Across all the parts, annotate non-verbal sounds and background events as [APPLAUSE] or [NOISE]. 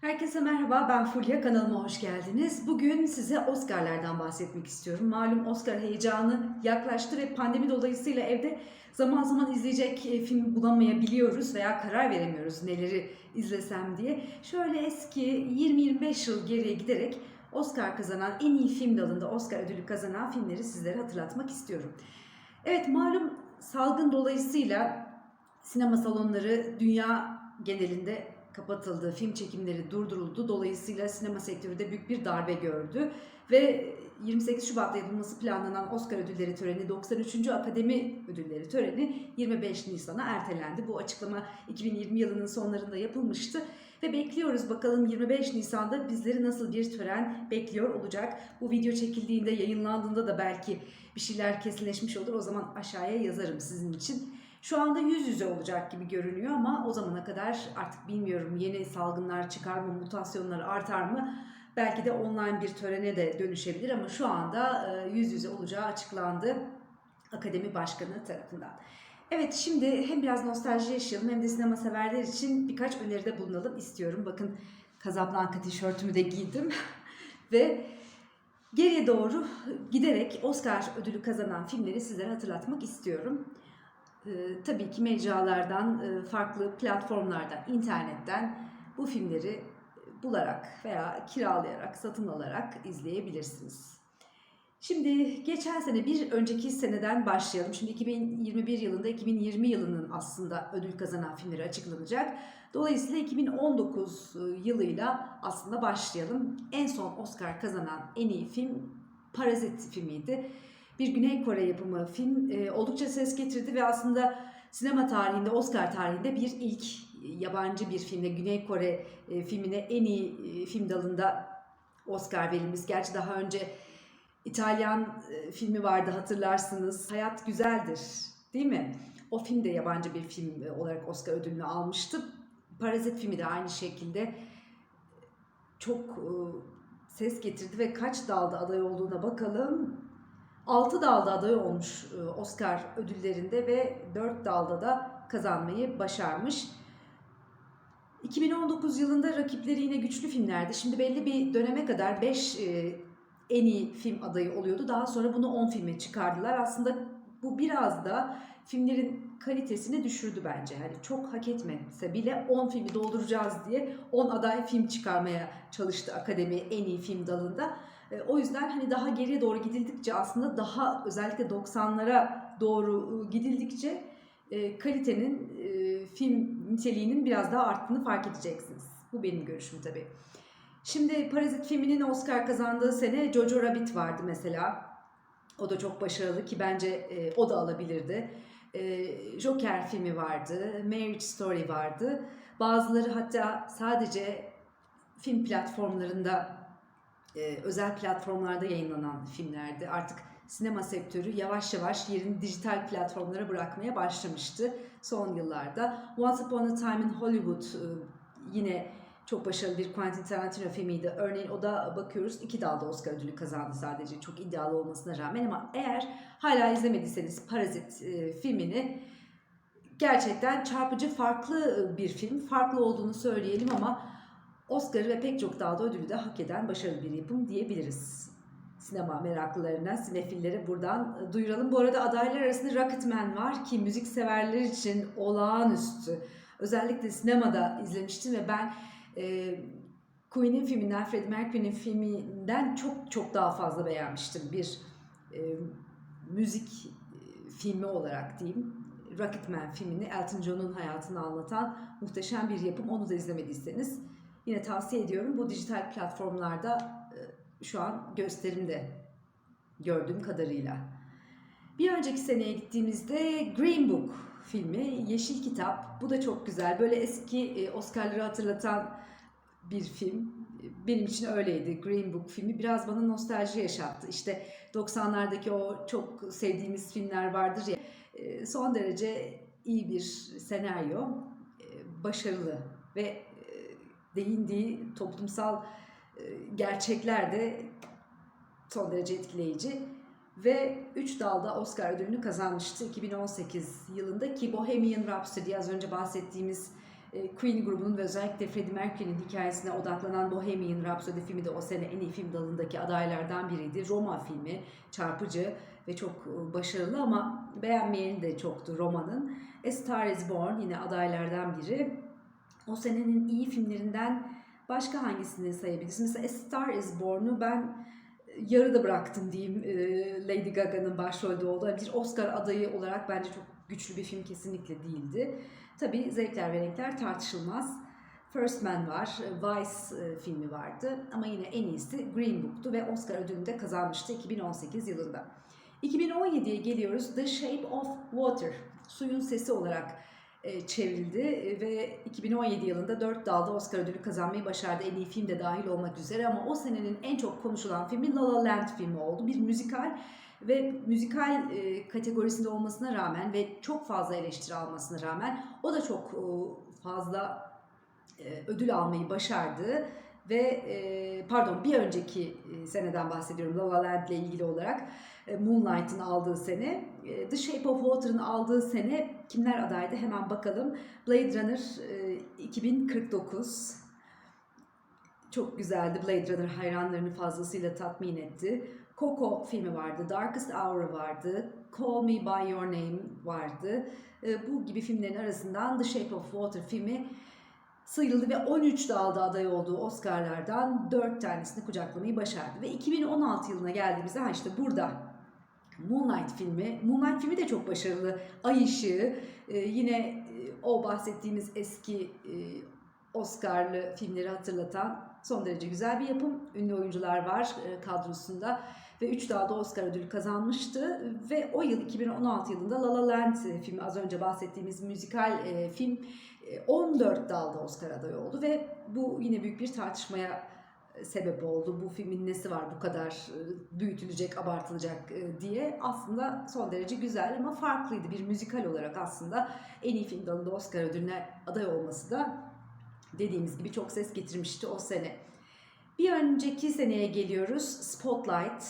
Herkese merhaba, ben Fulya. Kanalıma hoş geldiniz. Bugün size Oscar'lardan bahsetmek istiyorum. Malum Oscar heyecanı yaklaştı ve pandemi dolayısıyla evde zaman zaman izleyecek e, film bulamayabiliyoruz veya karar veremiyoruz neleri izlesem diye. Şöyle eski 20-25 yıl geriye giderek Oscar kazanan, en iyi film dalında Oscar ödülü kazanan filmleri sizlere hatırlatmak istiyorum. Evet, malum salgın dolayısıyla sinema salonları dünya genelinde kapatıldı, film çekimleri durduruldu. Dolayısıyla sinema sektörü de büyük bir darbe gördü. Ve 28 Şubat'ta yapılması planlanan Oscar ödülleri töreni, 93. Akademi ödülleri töreni 25 Nisan'a ertelendi. Bu açıklama 2020 yılının sonlarında yapılmıştı. Ve bekliyoruz bakalım 25 Nisan'da bizleri nasıl bir tören bekliyor olacak. Bu video çekildiğinde, yayınlandığında da belki bir şeyler kesinleşmiş olur. O zaman aşağıya yazarım sizin için. Şu anda yüz yüze olacak gibi görünüyor ama o zamana kadar artık bilmiyorum yeni salgınlar çıkar mı, mutasyonlar artar mı? Belki de online bir törene de dönüşebilir ama şu anda e, yüz yüze olacağı açıklandı akademi başkanı tarafından. Evet şimdi hem biraz nostalji yaşayalım hem de sinema severler için birkaç öneride bulunalım istiyorum. Bakın Casablanca tişörtümü de giydim [LAUGHS] ve geriye doğru giderek Oscar ödülü kazanan filmleri sizlere hatırlatmak istiyorum. Ee, tabii ki mecralardan, e, farklı platformlardan, internetten bu filmleri bularak veya kiralayarak, satın alarak izleyebilirsiniz. Şimdi geçen sene bir önceki seneden başlayalım. Şimdi 2021 yılında 2020 yılının aslında ödül kazanan filmleri açıklanacak. Dolayısıyla 2019 yılıyla aslında başlayalım. En son Oscar kazanan en iyi film Parazit filmiydi bir Güney Kore yapımı film e, oldukça ses getirdi ve aslında sinema tarihinde, Oscar tarihinde bir ilk yabancı bir filmde Güney Kore e, filmine en iyi e, film dalında Oscar verilmiş. Gerçi daha önce İtalyan e, filmi vardı hatırlarsınız. Hayat Güzeldir değil mi? O film de yabancı bir film olarak Oscar ödülünü almıştı. Parazit filmi de aynı şekilde çok e, ses getirdi ve kaç dalda aday olduğuna bakalım. 6 dalda aday olmuş e, Oscar ödüllerinde ve 4 dalda da kazanmayı başarmış. 2019 yılında rakipleri yine güçlü filmlerdi. Şimdi belli bir döneme kadar 5 e, en iyi film adayı oluyordu. Daha sonra bunu 10 filme çıkardılar. Aslında bu biraz da filmlerin kalitesini düşürdü bence. Yani çok hak etmese bile 10 filmi dolduracağız diye 10 aday film çıkarmaya çalıştı akademi en iyi film dalında. E, o yüzden hani daha geriye doğru gidildikçe aslında daha özellikle 90'lara doğru e, gidildikçe e, kalitenin film niteliğinin biraz daha arttığını fark edeceksiniz. Bu benim görüşüm tabii. Şimdi Parazit filminin Oscar kazandığı sene Jojo Rabbit vardı mesela. O da çok başarılı ki bence o da alabilirdi. Joker filmi vardı, Marriage Story vardı. Bazıları hatta sadece film platformlarında e, özel platformlarda yayınlanan filmlerdi. Artık sinema sektörü yavaş yavaş yerini dijital platformlara bırakmaya başlamıştı son yıllarda. Once Upon a Time in Hollywood e, yine çok başarılı bir Quentin Tarantino filmiydi. Örneğin o da bakıyoruz iki dalda Oscar ödülü kazandı sadece çok iddialı olmasına rağmen ama eğer hala izlemediyseniz Parazit e, filmini gerçekten çarpıcı farklı bir film. Farklı olduğunu söyleyelim ama Oscar'ı ve pek çok dalda ödülü de hak eden başarılı bir yapım diyebiliriz. Sinema meraklılarına, sinefillere buradan e, duyuralım. Bu arada adaylar arasında Rocketman var ki müzik severler için olağanüstü. Özellikle sinemada izlemiştim ve ben e, Queen'in filminden, Freddie Mercury'nin filminden çok çok daha fazla beğenmiştim. Bir e, müzik e, filmi olarak diyeyim. Rocketman filmini Elton John'un hayatını anlatan muhteşem bir yapım. Onu da izlemediyseniz Yine tavsiye ediyorum. Bu dijital platformlarda e, şu an gösterimde gördüğüm kadarıyla. Bir önceki seneye gittiğimizde Green Book filmi, Yeşil Kitap. Bu da çok güzel. Böyle eski e, Oscar'ları hatırlatan bir film. Benim için öyleydi Green Book filmi. Biraz bana nostalji yaşattı. İşte 90'lardaki o çok sevdiğimiz filmler vardır ya. E, son derece iyi bir senaryo. Başarılı ve değindiği toplumsal e, gerçekler de son derece etkileyici. Ve 3 dalda Oscar ödülünü kazanmıştı 2018 yılında ki Bohemian Rhapsody az önce bahsettiğimiz e, Queen grubunun ve özellikle Freddie Mercury'nin hikayesine odaklanan Bohemian Rhapsody filmi de o sene en iyi film dalındaki adaylardan biriydi. Roma filmi çarpıcı ve çok e, başarılı ama beğenmeyeni de çoktu Roma'nın. A Star is Born yine adaylardan biri. O senenin iyi filmlerinden başka hangisini sayabilirsiniz? Mesela A Star is Born'u ben yarıda bıraktım diyeyim e, Lady Gaga'nın başrolde olduğu. Bir Oscar adayı olarak bence çok güçlü bir film kesinlikle değildi. Tabii zevkler ve renkler tartışılmaz. First Man var, Vice e, filmi vardı ama yine en iyisi Green Book'tu ve Oscar ödülünü de kazanmıştı 2018 yılında. 2017'ye geliyoruz. The Shape of Water, suyun sesi olarak e, çevrildi. Ve 2017 yılında 4 dalda Oscar ödülü kazanmayı başardı. En iyi film de dahil olmak üzere. Ama o senenin en çok konuşulan filmi La La Land filmi oldu. Bir müzikal ve müzikal e, kategorisinde olmasına rağmen ve çok fazla eleştiri almasına rağmen o da çok e, fazla e, ödül almayı başardı. Ve e, pardon bir önceki e, seneden bahsediyorum La La Land ile ilgili olarak. E, Moonlight'ın aldığı sene. e, The Shape of Water'ın aldığı sene kimler adaydı? Hemen bakalım. Blade Runner e, 2049 çok güzeldi. Blade Runner hayranlarını fazlasıyla tatmin etti. Coco filmi vardı. Darkest Hour vardı. Call Me By Your Name vardı. E, bu gibi filmlerin arasından The Shape of Water filmi sıyrıldı ve 13 dalda aday olduğu Oscar'lardan 4 tanesini kucaklamayı başardı. Ve 2016 yılına geldiğimizde ha işte burada Moonlight filmi. Moonlight filmi de çok başarılı. Ay ışığı e, yine e, o bahsettiğimiz eski e, Oscar'lı filmleri hatırlatan son derece güzel bir yapım. Ünlü oyuncular var kadrosunda ve 3 dalda Oscar ödülü kazanmıştı ve o yıl 2016 yılında La La Land filmi az önce bahsettiğimiz müzikal film 14 dalda Oscar adayı oldu ve bu yine büyük bir tartışmaya sebep oldu. Bu filmin nesi var bu kadar büyütülecek, abartılacak diye. Aslında son derece güzel ama farklıydı. Bir müzikal olarak aslında en iyi film dalında Oscar ödülüne aday olması da dediğimiz gibi çok ses getirmişti o sene. Bir önceki seneye geliyoruz. Spotlight,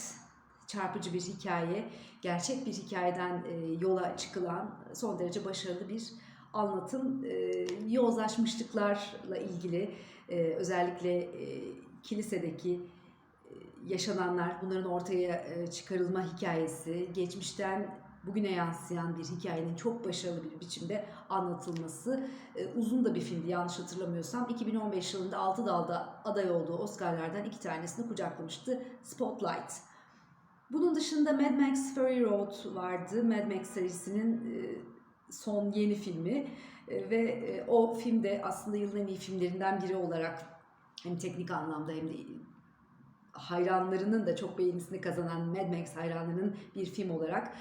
çarpıcı bir hikaye, gerçek bir hikayeden yola çıkılan son derece başarılı bir anlatım e, yozlaşmışlıklarla ilgili e, özellikle e, kilisedeki yaşananlar bunların ortaya çıkarılma hikayesi geçmişten bugüne yansıyan bir hikayenin çok başarılı bir biçimde anlatılması uzun da bir filmdi yanlış hatırlamıyorsam 2015 yılında 6 dalda aday olduğu Oscar'lardan iki tanesini kucaklamıştı Spotlight. Bunun dışında Mad Max Fury Road vardı. Mad Max serisinin son yeni filmi ve o film de aslında yılın en iyi filmlerinden biri olarak hem teknik anlamda hem de hayranlarının da çok beğenisini kazanan Mad Max hayranlarının bir film olarak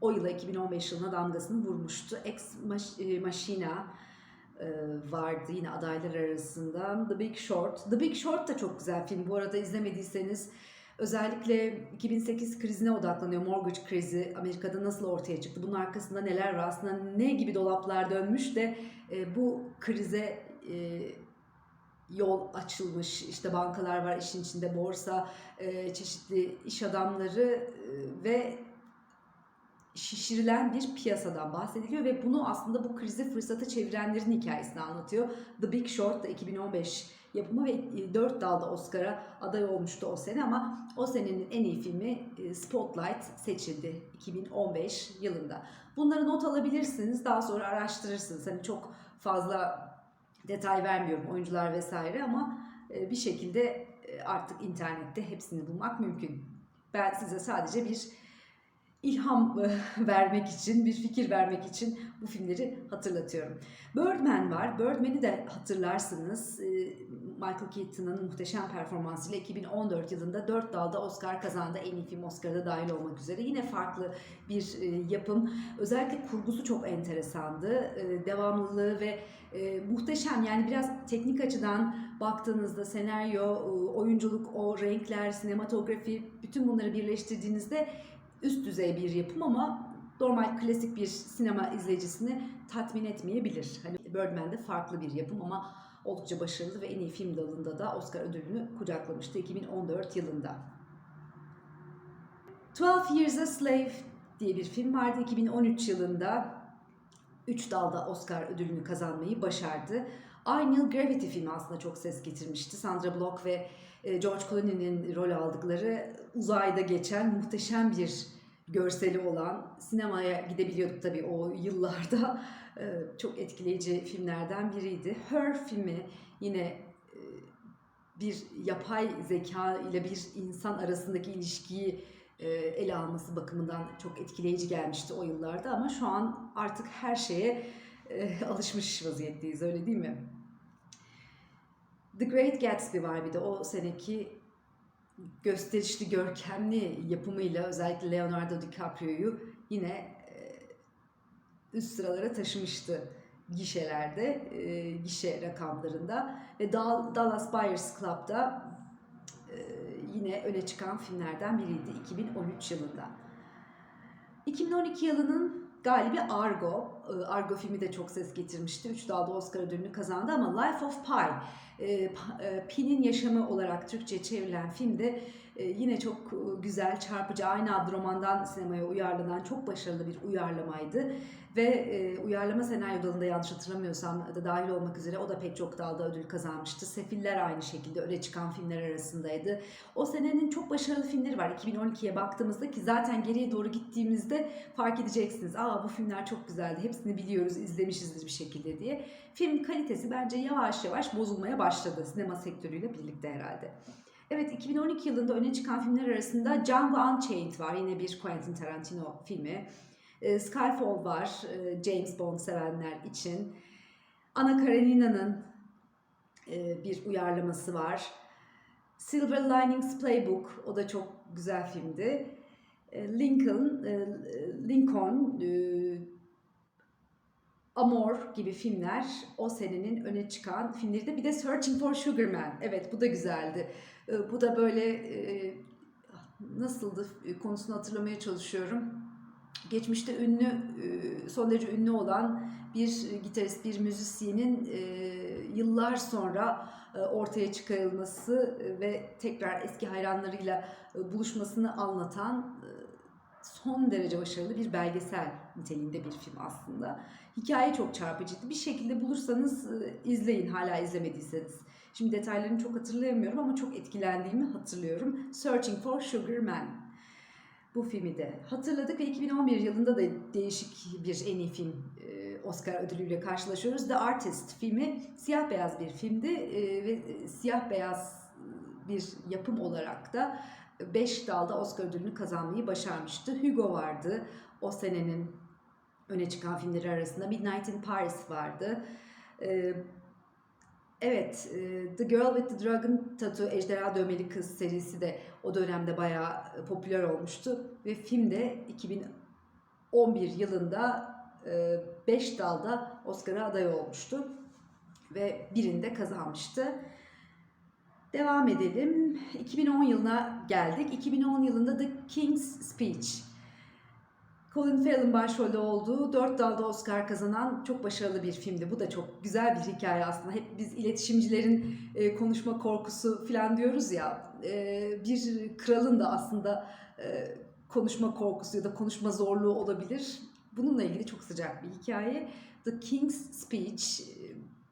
o yıla 2015 yılına damgasını vurmuştu. Ex e, Machina vardı yine adaylar arasında. The Big Short. The Big Short da çok güzel film. Bu arada izlemediyseniz Özellikle 2008 krizine odaklanıyor. Mortgage krizi Amerika'da nasıl ortaya çıktı? Bunun arkasında neler var? Aslında ne gibi dolaplar dönmüş de e, bu krize e, yol açılmış. İşte bankalar var işin içinde, borsa, e, çeşitli iş adamları e, ve şişirilen bir piyasadan bahsediliyor ve bunu aslında bu krizi fırsata çevirenlerin hikayesini anlatıyor. The Big Short da 2015 yapımı ve 4 e, dalda Oscar'a aday olmuştu o sene ama o senenin en iyi filmi e, Spotlight seçildi 2015 yılında. Bunları not alabilirsiniz, daha sonra araştırırsınız. Hani çok fazla detay vermiyorum oyuncular vesaire ama e, bir şekilde artık internette hepsini bulmak mümkün. Ben size sadece bir ilham [LAUGHS] vermek için, bir fikir vermek için bu filmleri hatırlatıyorum. Birdman var. Birdman'i de hatırlarsınız. Michael Keaton'ın muhteşem performansıyla 2014 yılında 4 dalda Oscar kazandı. En iyi film Oscar'da dahil olmak üzere. Yine farklı bir yapım. Özellikle kurgusu çok enteresandı. Devamlılığı ve muhteşem yani biraz teknik açıdan baktığınızda senaryo, oyunculuk, o renkler, sinematografi bütün bunları birleştirdiğinizde üst düzey bir yapım ama normal klasik bir sinema izleyicisini tatmin etmeyebilir. Hani Birdman de farklı bir yapım ama oldukça başarılı ve en iyi film dalında da Oscar ödülünü kucaklamıştı 2014 yılında. 12 Years a Slave diye bir film vardı 2013 yılında. 3 dalda Oscar ödülünü kazanmayı başardı. Aynı yıl Gravity filmi aslında çok ses getirmişti. Sandra Bullock ve George Clooney'nin rol aldıkları uzayda geçen muhteşem bir görseli olan sinemaya gidebiliyorduk tabii o yıllarda. E, Çok etkileyici filmlerden biriydi. Her filmi yine e, bir yapay zeka ile bir insan arasındaki ilişkiyi e, ele alması bakımından çok etkileyici gelmişti o yıllarda ama şu an artık her şeye e, alışmış vaziyetteyiz öyle değil mi? The Great Gatsby var bir de o seneki gösterişli, görkemli yapımıyla özellikle Leonardo DiCaprio'yu yine e, üst sıralara taşımıştı gişelerde, e, gişe rakamlarında ve Dal- Dallas Buyers Club'da e, yine öne çıkan filmlerden biriydi 2013 yılında. 2012 yılının galibi Argo. E, Argo filmi de çok ses getirmişti. Üç dalda Oscar ödülünü kazandı ama Life of Pi, e, e, Pi'nin yaşamı olarak Türkçe'ye çevrilen filmde e, yine çok güzel, çarpıcı, aynı adlı romandan sinemaya uyarlanan çok başarılı bir uyarlamaydı. Ve uyarlama senaryo dalında yanlış hatırlamıyorsam da dahil olmak üzere o da pek çok dalda ödül kazanmıştı. Sefiller aynı şekilde öne çıkan filmler arasındaydı. O senenin çok başarılı filmleri var. 2012'ye baktığımızda ki zaten geriye doğru gittiğimizde fark edeceksiniz. Aa bu filmler çok güzeldi. Hepsini biliyoruz, izlemişizdir bir şekilde diye. Film kalitesi bence yavaş yavaş bozulmaya başladı sinema sektörüyle birlikte herhalde. Evet 2012 yılında öne çıkan filmler arasında Django Unchained var. Yine bir Quentin Tarantino filmi. E, Skyfall var e, James Bond sevenler için. Anna Karenina'nın e, bir uyarlaması var. Silver Linings Playbook o da çok güzel filmdi. E, Lincoln, e, Lincoln, e, Amor gibi filmler o senenin öne çıkan filmleri de bir de Searching for Sugar Man. Evet bu da güzeldi. E, Bu da böyle e, nasıldı E, konusunu hatırlamaya çalışıyorum. Geçmişte ünlü, e, son derece ünlü olan bir gitarist, bir müzisyenin yıllar sonra ortaya çıkarılması ve tekrar eski hayranlarıyla buluşmasını anlatan son derece başarılı bir belgesel niteliğinde bir film aslında. Hikaye çok çarpıcıydı. Bir şekilde bulursanız e, izleyin hala izlemediyseniz. Şimdi detaylarını çok hatırlayamıyorum ama çok etkilendiğimi hatırlıyorum. Searching for Sugar Man. Bu filmi de hatırladık ve 2011 yılında da değişik bir en iyi film e, Oscar ödülüyle karşılaşıyoruz. The Artist filmi siyah beyaz bir filmdi e, ve siyah beyaz bir yapım olarak da 5 dalda Oscar ödülünü kazanmayı başarmıştı. Hugo vardı o senenin öne çıkan filmleri arasında. Midnight in Paris vardı. E, Evet, e, The Girl with the Dragon Tattoo, Ejderha Dövmeli Kız serisi de o dönemde bayağı popüler olmuştu. Ve film de 2011 yılında 5 dalda Oscar'a aday olmuştu. Ve birinde kazanmıştı. Devam edelim. 2010 yılına geldik. 2010 yılında The King's Speech. Colin Farrell'ın başrolde olduğu dört dalda Oscar kazanan çok başarılı bir filmdi. Bu da çok güzel bir hikaye aslında. Hep biz iletişimcilerin e, konuşma korkusu falan diyoruz ya. E, bir kralın da aslında e, konuşma korkusu ya da konuşma zorluğu olabilir. Bununla ilgili çok sıcak bir hikaye. The King's Speech. e,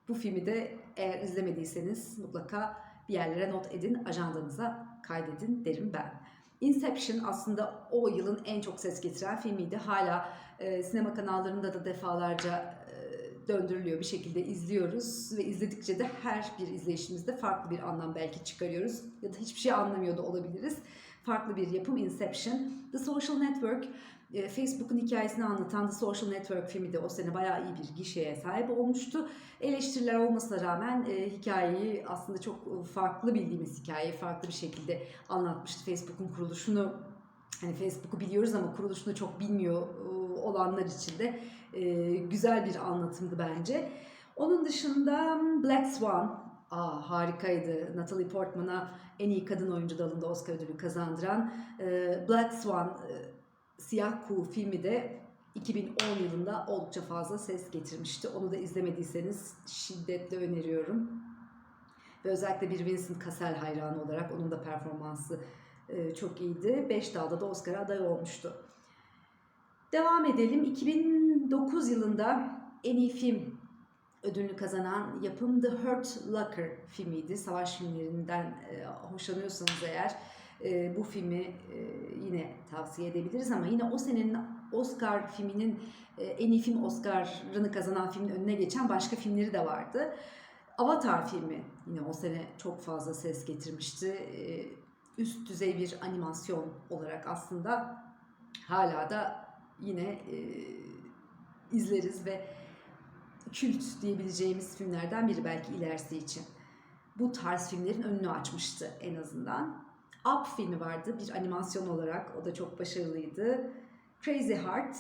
Bu filmi de eğer izlemediyseniz mutlaka bir yerlere not edin, ajandanıza kaydedin derim ben. Inception aslında o yılın en çok ses getiren filmiydi. Hala e, sinema kanallarında da defalarca e, döndürülüyor bir şekilde izliyoruz ve izledikçe de her bir izleyişimizde farklı bir anlam belki çıkarıyoruz ya da hiçbir şey anlamıyor da olabiliriz. Farklı bir yapım Inception. The Social Network e, Facebook'un hikayesini anlatan The Social Network filmi de o sene bayağı iyi bir gişeye sahip olmuştu. Eleştiriler olmasına rağmen e, hikayeyi aslında çok farklı bildiğimiz hikayeyi farklı bir şekilde anlatmıştı. Facebook'un kuruluşunu hani Facebook'u biliyoruz ama kuruluşunu çok bilmiyor e, olanlar için de e, güzel bir anlatımdı bence. Onun dışında Black Swan Aa, harikaydı. Natalie Portman'a en iyi kadın oyuncu dalında Oscar ödülü kazandıran e, Black Swan e, Siyah Kuğu filmi de 2010 yılında oldukça fazla ses getirmişti. Onu da izlemediyseniz şiddetle öneriyorum. Ve özellikle bir Vincent Cassel hayranı olarak onun da performansı e, çok iyiydi. 5 dalda da Oscar'a aday olmuştu. Devam edelim. 2009 yılında en iyi film ödülünü kazanan yapım The Hurt Locker filmiydi. Savaş filmlerinden e, hoşlanıyorsanız eğer e, bu filmi e, yine tavsiye edebiliriz ama yine o senenin Oscar filminin e, en iyi film Oscar'ını kazanan filmin önüne geçen başka filmleri de vardı. Avatar filmi yine o sene çok fazla ses getirmişti. E, üst düzey bir animasyon olarak aslında hala da yine e, izleriz ve kült diyebileceğimiz filmlerden biri belki ilerisi için. Bu tarz filmlerin önünü açmıştı en azından. Up filmi vardı bir animasyon olarak. O da çok başarılıydı. Crazy Heart,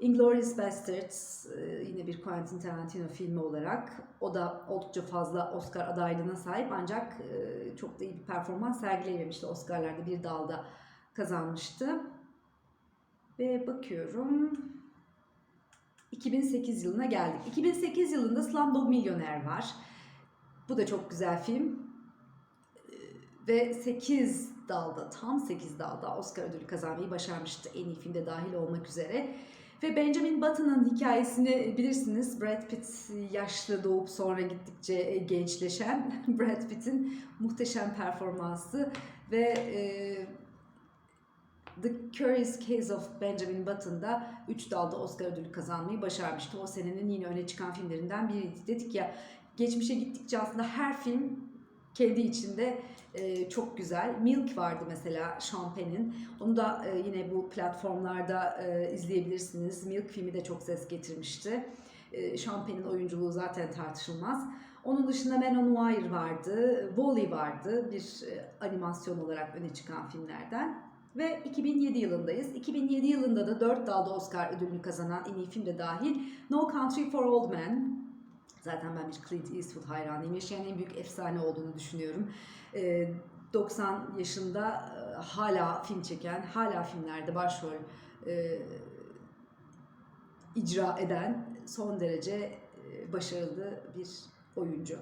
Inglourious Basterds e, yine bir Quentin Tarantino filmi olarak. O da oldukça fazla Oscar adaylığına sahip ancak e, çok da iyi bir performans sergileyememişti. Oscar'larda bir dalda kazanmıştı. Ve bakıyorum 2008 yılına geldik. 2008 yılında Slumdog Millionaire var. Bu da çok güzel film. Ve 8 dalda, tam 8 dalda Oscar ödülü kazanmayı başarmıştı. En iyi filmde dahil olmak üzere. Ve Benjamin Button'ın hikayesini bilirsiniz. Brad Pitt yaşlı doğup sonra gittikçe gençleşen [LAUGHS] Brad Pitt'in muhteşem performansı ve e, The Curious Case of Benjamin Button da 3 dalda Oscar ödülü kazanmayı başarmıştı. O senenin yine öne çıkan filmlerinden biriydi. Dedik ya geçmişe gittikçe aslında her film kendi içinde e, çok güzel. Milk vardı mesela Sean Penn'in. Onu da e, yine bu platformlarda e, izleyebilirsiniz. Milk filmi de çok ses getirmişti. E, Sean Penn'in oyunculuğu zaten tartışılmaz. Onun dışında Man on Wire vardı, Wall-E vardı bir e, animasyon olarak öne çıkan filmlerden. Ve 2007 yılındayız. 2007 yılında da 4 dalda Oscar ödülünü kazanan en iyi film de dahil No Country for Old Men. Zaten ben bir Clint Eastwood hayranıyım. Yaşayan en büyük efsane olduğunu düşünüyorum. Ee, 90 yaşında e, hala film çeken, hala filmlerde başrol e, icra eden son derece e, başarılı bir oyuncu.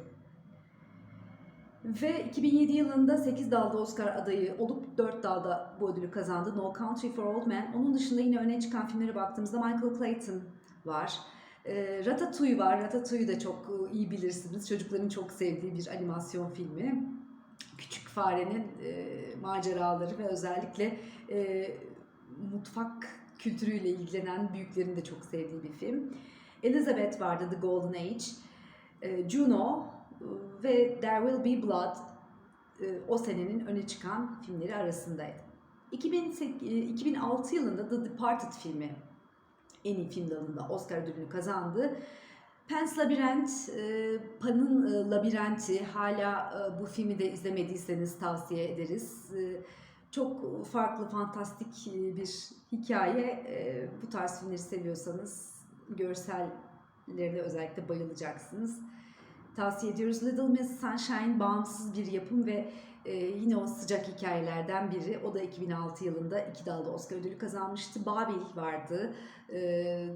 Ve 2007 yılında 8 dalda Oscar adayı olup 4 dalda bu ödülü kazandı. No Country for Old Men. Onun dışında yine öne çıkan filmlere baktığımızda Michael Clayton var. E, Ratatouille var. Ratatouille da çok e, iyi bilirsiniz. Çocukların çok sevdiği bir animasyon filmi. Küçük farenin e, maceraları ve özellikle e, mutfak kültürüyle ilgilenen büyüklerin de çok sevdiği bir film. Elizabeth vardı The Golden Age. E, Juno ve There Will Be Blood e, o senenin öne çıkan filmleri arasındaydı. 2008, 2006 yılında The Departed filmi en iyi film dalında Oscar ödülünü kazandı. Pan's Labirent, e, Pan'ın e, Labirenti hala bu filmi de izlemediyseniz tavsiye ederiz. Çok farklı, fantastik bir hikaye. Bu tarz filmleri seviyorsanız görsellerine özellikle bayılacaksınız tavsiye ediyoruz. Little Miss Sunshine bağımsız bir yapım ve e, yine o sıcak hikayelerden biri. O da 2006 yılında iki dalda Oscar ödülü kazanmıştı. Babil vardı, e,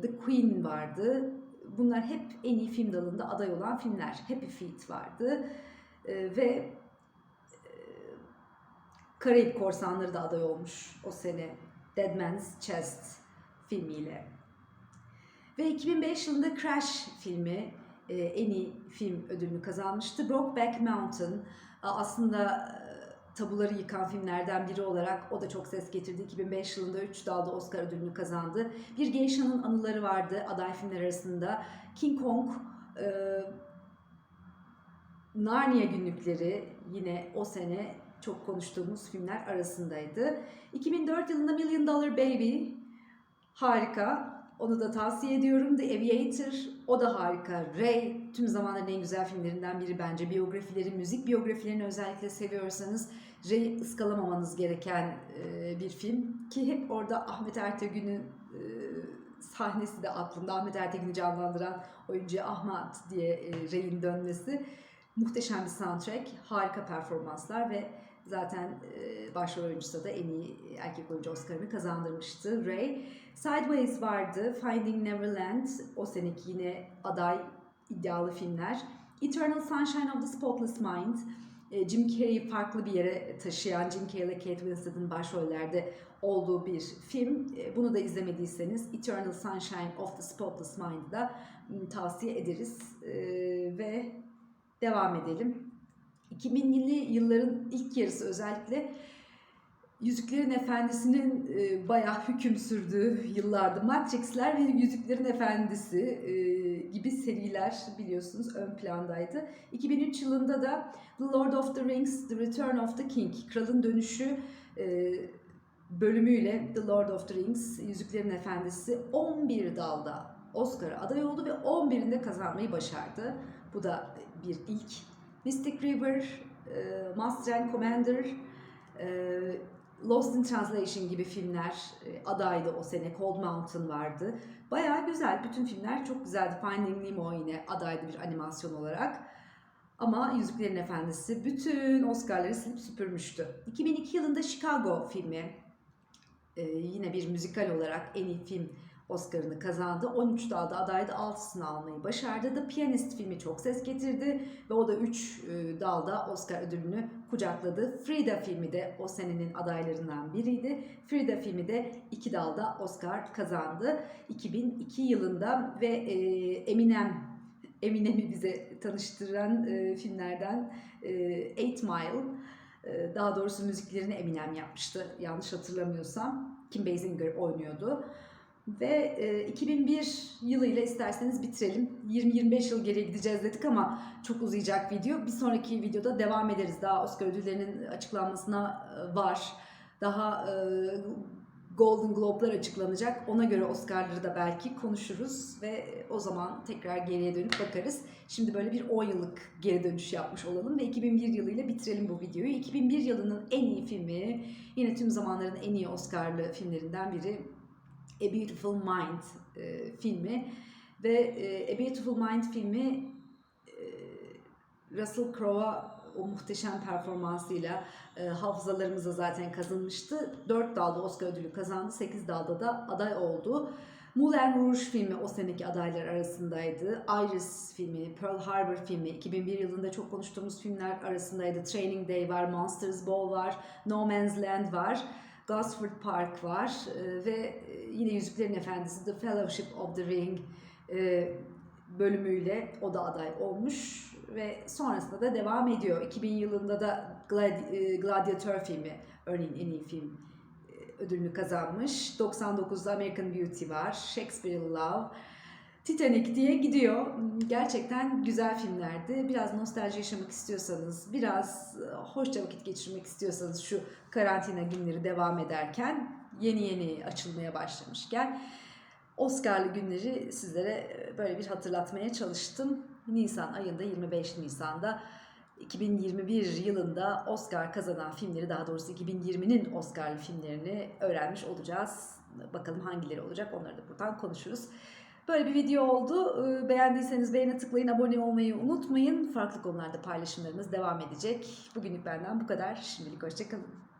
The Queen vardı. Bunlar hep en iyi film dalında aday olan filmler. Happy Feet vardı e, ve e, Karayip Korsanları da aday olmuş o sene. Dead Man's Chest filmiyle. Ve 2005 yılında Crash filmi en iyi film ödülünü kazanmıştı. Brokeback Mountain aslında e, tabuları yıkan filmlerden biri olarak o da çok ses getirdi. 2005 yılında 3 dalda Oscar ödülünü kazandı. Bir Geisha'nın anıları vardı aday filmler arasında. King Kong, e, Narnia günlükleri yine o sene çok konuştuğumuz filmler arasındaydı. 2004 yılında Million Dollar Baby harika. Onu da tavsiye ediyorum. The Aviator, o da harika. Ray, tüm zamanların en güzel filmlerinden biri bence. Biyografileri, müzik biyografilerini özellikle seviyorsanız Ray'i ıskalamamanız gereken e, bir film. Ki hep orada Ahmet Ertegün'ün e, sahnesi de aklımda. Ahmet Ertegün'ü canlandıran oyuncu Ahmet diye e, Ray'in dönmesi. Muhteşem bir soundtrack, harika performanslar ve zaten e, başrol oyuncusu da en iyi erkek oyuncu Oscar'ını kazandırmıştı Ray. Sideways vardı, Finding Neverland, o seneki yine aday iddialı filmler. Eternal Sunshine of the Spotless Mind, e, Jim Carrey'i farklı bir yere taşıyan, Jim Carrey ile Kate Winslet'ın başrollerde olduğu bir film. E, Bunu da izlemediyseniz Eternal Sunshine of the Spotless Mind'ı da m, tavsiye ederiz. E, Ve devam edelim. 2000'li yılların ilk yarısı özellikle Yüzüklerin Efendisi'nin e, bayağı hüküm sürdüğü yıllardı. Matrix'ler ve Yüzüklerin Efendisi e, gibi seriler biliyorsunuz ön plandaydı. 2003 yılında da The Lord of the Rings, The Return of the King, Kralın Dönüşü e, bölümüyle The Lord of the Rings, Yüzüklerin Efendisi 11 dalda Oscar'a aday oldu ve 11'inde kazanmayı başardı. Bu da bir ilk. Mystic River, e, Master and Commander, e, Lost in Translation gibi filmler e, adaydı o sene. Cold Mountain vardı. Bayağı güzel. Bütün filmler çok güzeldi. Finding Nemo yine adaydı bir animasyon olarak. Ama Yüzüklerin Efendisi bütün Oscar'ları silip süpürmüştü. 2002 yılında Chicago filmi yine bir müzikal olarak en iyi film Oscar'ını kazandı. 13 dalda adaydı 6'sını almayı başardı. The Pianist filmi çok ses getirdi ve o da 3 dalda Oscar ödülünü kucakladı. Frida filmi de o senenin adaylarından biriydi. Frida filmi de 2 dalda Oscar kazandı. 2002 yılında ve e, Eminem Eminem'i bize tanıştıran e, filmlerden e, Eight Mile e, daha doğrusu müziklerini Eminem yapmıştı yanlış hatırlamıyorsam. Kim Basinger oynuyordu. Ve e, 2001 yılıyla isterseniz bitirelim. 20-25 yıl geriye gideceğiz dedik ama çok uzayacak video. Bir sonraki videoda devam ederiz. Daha Oscar ödüllerinin açıklanmasına e, var. Daha e, Golden Globe'lar açıklanacak. Ona göre Oscar'ları da belki konuşuruz ve o zaman tekrar geriye dönüp bakarız. Şimdi böyle bir 10 yıllık geri dönüş yapmış olalım ve 2001 yılıyla bitirelim bu videoyu. 2001 yılının en iyi filmi, yine tüm zamanların en iyi Oscar'lı filmlerinden biri A Beautiful Mind e, filmi ve e, A Beautiful Mind filmi e, Russell Crowe'a o muhteşem performansıyla e, hafızalarımıza zaten kazınmıştı. 4 dalda Oscar ödülü kazandı, 8 dalda da aday oldu. Moulin Rouge filmi o seneki adaylar arasındaydı. Iris filmi, Pearl Harbor filmi, 2001 yılında çok konuştuğumuz filmler arasındaydı. Training Day var, Monsters Ball var, No Man's Land var. Gosford Park var e, ve e, yine Yüzüklerin Efendisi The Fellowship of the Ring e, bölümüyle o da aday olmuş ve sonrasında da devam ediyor. 2000 yılında da Gladi- Gladiator filmi örneğin en iyi film ödülünü kazanmış. 99'da American Beauty var, Shakespeare Love, Titanic diye gidiyor. Gerçekten güzel filmlerdi. Biraz nostalji yaşamak istiyorsanız, biraz e, hoşça vakit geçirmek istiyorsanız şu karantina günleri devam ederken, yeni yeni açılmaya başlamışken Oscar'lı günleri sizlere e, böyle bir hatırlatmaya çalıştım. Nisan ayında 25 Nisan'da 2021 yılında Oscar kazanan filmleri daha doğrusu 2020'nin Oscar'lı filmlerini öğrenmiş olacağız. Bakalım hangileri olacak onları da buradan konuşuruz. Böyle bir video oldu. Ee, Beğendiyseniz beğene tıklayın, abone olmayı unutmayın. Farklı konularda paylaşımlarımız devam edecek. Bugünlük benden bu kadar. Şimdilik hoşçakalın.